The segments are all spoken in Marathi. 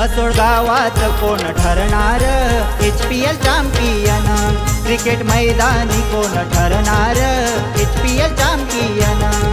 असोड गावात कोण ठरणार? H P L champion cricket मैदानी कोण ठरणार? H P L champion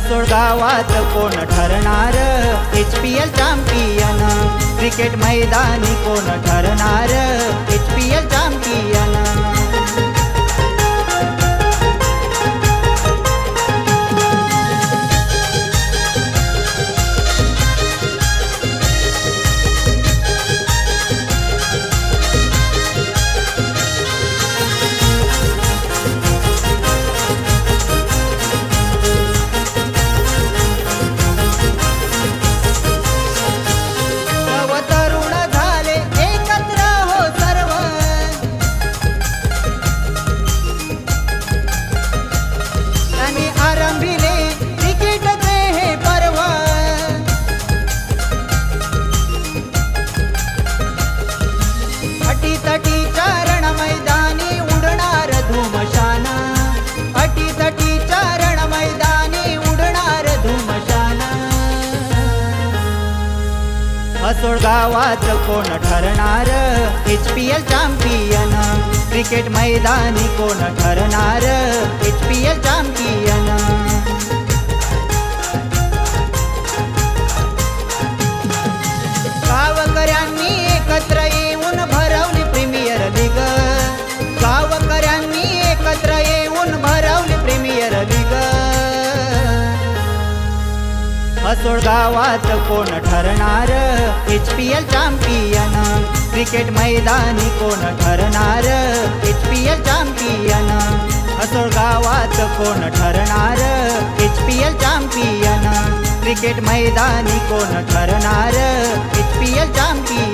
Asod गावात कोण ठरणार? H P L champion cricket मैदानी कोण ठरणार? एच असोड गावात कोण ठरणार? H P L champion cricket मैदानी कोण ठरणार? H P L champion Asol गावात कोण ठरणार? H P L champion cricket मैदानी कोण ठरणार? H P L champion Asod गावात कोण ठरणार? H P L champion cricket मैदानी कोण ठरणार? H P L champion